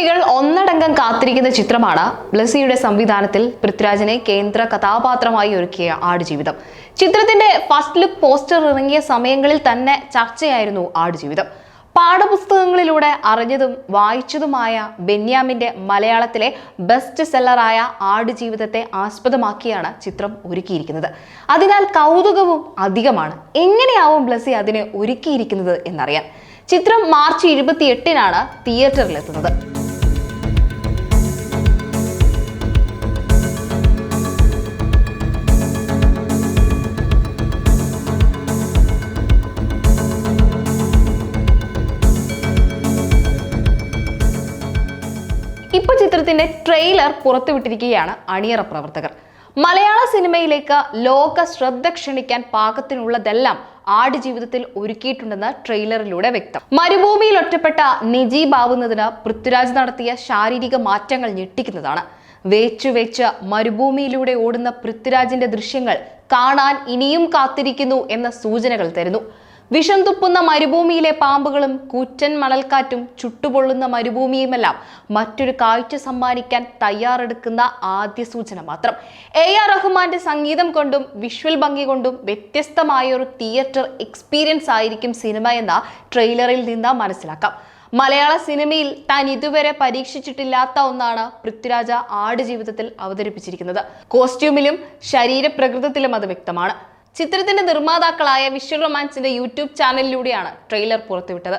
പ്രേമികൾ ഒന്നടങ്കം കാത്തിരിക്കുന്ന ചിത്രമാണ് ബ്ലസിയുടെ സംവിധാനത്തിൽ പൃഥ്വിരാജിനെ കേന്ദ്ര കഥാപാത്രമായി ഒരുക്കിയ ആടുജീവിതം. ചിത്രത്തിന്റെ ഫസ്റ്റ് ലുക്ക് പോസ്റ്റർ ഇറങ്ങിയ സമയങ്ങളിൽ തന്നെ ചർച്ചയായിരുന്നു ആടുജീവിതം. പാഠപുസ്തകങ്ങളിലൂടെ അറിഞ്ഞതും വായിച്ചതുമായ ബെന്യാമിന്റെ മലയാളത്തിലെ ബെസ്റ്റ് സെല്ലറായ ആടുജീവിതത്തെ ആസ്പദമാക്കിയാണ് ചിത്രം ഒരുക്കിയിരിക്കുന്നത്. അതിനാൽ കൗതുകവും അധികമാണ്. എങ്ങനെയാവും ബ്ലസി അതിനെ ഒരുക്കിയിരിക്കുന്നത് എന്നറിയാൻ. ചിത്രം മാർച്ച് ഇരുപത്തി എട്ടിനാണ് തിയേറ്ററിലെത്തുന്നത്. ഇപ്പൊ ചിത്രത്തിന്റെ ട്രെയിലർ പുറത്തുവിട്ടിരിക്കുകയാണ് അണിയറ പ്രവർത്തകർ. മലയാള സിനിമയിലേക്ക് ലോക ശ്രദ്ധ ക്ഷണിക്കാൻ പാകത്തിനുള്ളതെല്ലാം ആടുജീവിതത്തിൽ ഒരുക്കിയിട്ടുണ്ടെന്ന് ട്രെയിലറിലൂടെ വ്യക്തം. മരുഭൂമിയിൽ ഒറ്റപ്പെട്ട നജീബ് ആവുന്നതിന് പൃഥ്വിരാജ് നടത്തിയ ശാരീരിക മാറ്റങ്ങൾ ഞെട്ടിക്കുന്നതാണ്. വേച്ചു വെച്ച് മരുഭൂമിയിലൂടെ ഓടുന്ന പൃഥ്വിരാജിന്റെ ദൃശ്യങ്ങൾ കാണാൻ ഇനിയും കാത്തിരിക്കുന്നു എന്ന സൂചനകൾ തരുന്നു. വിഷം തുപ്പുന്ന മരുഭൂമിയിലെ പാമ്പുകളും കൂറ്റൻ മണൽക്കാറ്റും ചുട്ടുപൊള്ളുന്ന മരുഭൂമിയുമെല്ലാം മറ്റൊരു കാഴ്ച സമ്മാനിക്കാൻ തയ്യാറെടുക്കുന്ന ആദ്യ സൂചന മാത്രം. എ ആർ റഹ്മാന്റെ സംഗീതം കൊണ്ടും വിഷ്വൽ ഭംഗി കൊണ്ടും വ്യത്യസ്തമായ ഒരു തിയേറ്റർ എക്സ്പീരിയൻസ് ആയിരിക്കും സിനിമ എന്ന ട്രെയിലറിൽ നിന്ന് മനസ്സിലാക്കാം. മലയാള സിനിമയിൽ താൻ ഇതുവരെ പരീക്ഷിച്ചിട്ടില്ലാത്ത ഒന്നാണ് പൃഥ്വിരാജ ആടുജീവിതത്തിൽ അവതരിപ്പിച്ചിരിക്കുന്നത്. കോസ്റ്റ്യൂമിലും ശരീരപ്രകൃതത്തിലും അത് വ്യക്തമാണ്. ചിത്രത്തിന്റെ നിർമ്മാതാക്കളായ വിഷ്വൽ റൊമാൻസിന്റെ യൂട്യൂബ് ചാനലിലൂടെയാണ് ട്രെയിലർ പുറത്തുവിട്ടത്.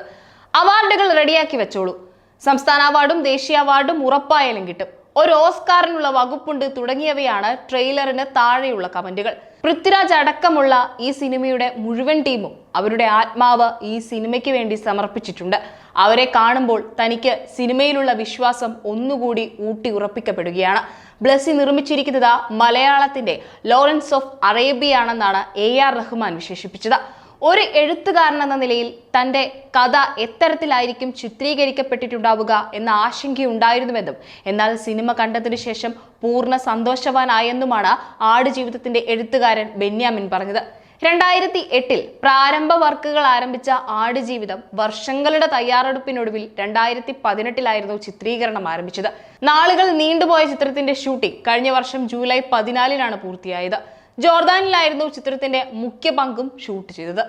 അവാർഡുകൾ റെഡിയാക്കി വെച്ചോളൂ. സംസ്ഥാന അവാർഡും ദേശീയ അവാർഡും ഉറപ്പായാലും കിട്ടും. ഒരു ഓസ്കാറിനുള്ള വകുപ്പുണ്ട് തുടങ്ങിയവയാണ് ട്രെയിലറിന് താഴെയുള്ള കമന്റുകൾ. പൃഥ്വിരാജ് അടക്കമുള്ള ഈ സിനിമയുടെ മുഴുവൻ ടീമും അവരുടെ ആത്മാവ് ഈ സിനിമയ്ക്ക് വേണ്ടി സമർപ്പിച്ചിട്ടുണ്ട്. അവരെ കാണുമ്പോൾ തനിക്ക് സിനിമയിലുള്ള വിശ്വാസം ഒന്നുകൂടി ഊട്ടി ഉറപ്പിക്കപ്പെടുകയാണ്. ബ്ലസ്സി നിർമ്മിച്ചിരിക്കുന്നത് മലയാളത്തിന്റെ ലോറൻസ് ഓഫ് അറേബ്യയാണെന്നാണ് എ ആർ റഹ്മാൻ വിശേഷിപ്പിച്ചത്. ഒരു എഴുത്തുകാരൻ എന്ന നിലയിൽ തന്റെ കഥ എത്തരത്തിലായിരിക്കും ചിത്രീകരിക്കപ്പെട്ടിട്ടുണ്ടാവുക എന്ന ആശങ്കയുണ്ടായിരുന്നുവെന്നും എന്നാൽ സിനിമ കണ്ടതിനു ശേഷം പൂർണ സന്തോഷവാനായെന്നുമാണ് ആടുജീവിതത്തിന്റെ എഴുത്തുകാരൻ ബെന്യാമിൻ പറഞ്ഞത്. രണ്ടായിരത്തി എട്ടിൽ പ്രാരംഭ വർക്കുകൾ ആരംഭിച്ച ആടുജീവിതം വർഷങ്ങളുടെ തയ്യാറെടുപ്പിനൊടുവിൽ രണ്ടായിരത്തി പതിനെട്ടിലായിരുന്നു ചിത്രീകരണം ആരംഭിച്ചത്. നാളുകൾ നീണ്ടുപോയ ചിത്രത്തിന്റെ ഷൂട്ടിംഗ് കഴിഞ്ഞ വർഷം ജൂലൈ പതിനാലിനാണ് പൂർത്തിയായത്. ജോർദാനിലായിരുന്നു ചിത്രത്തിന്റെ മുഖ്യ പങ്കും ഷൂട്ട് ചെയ്തത്.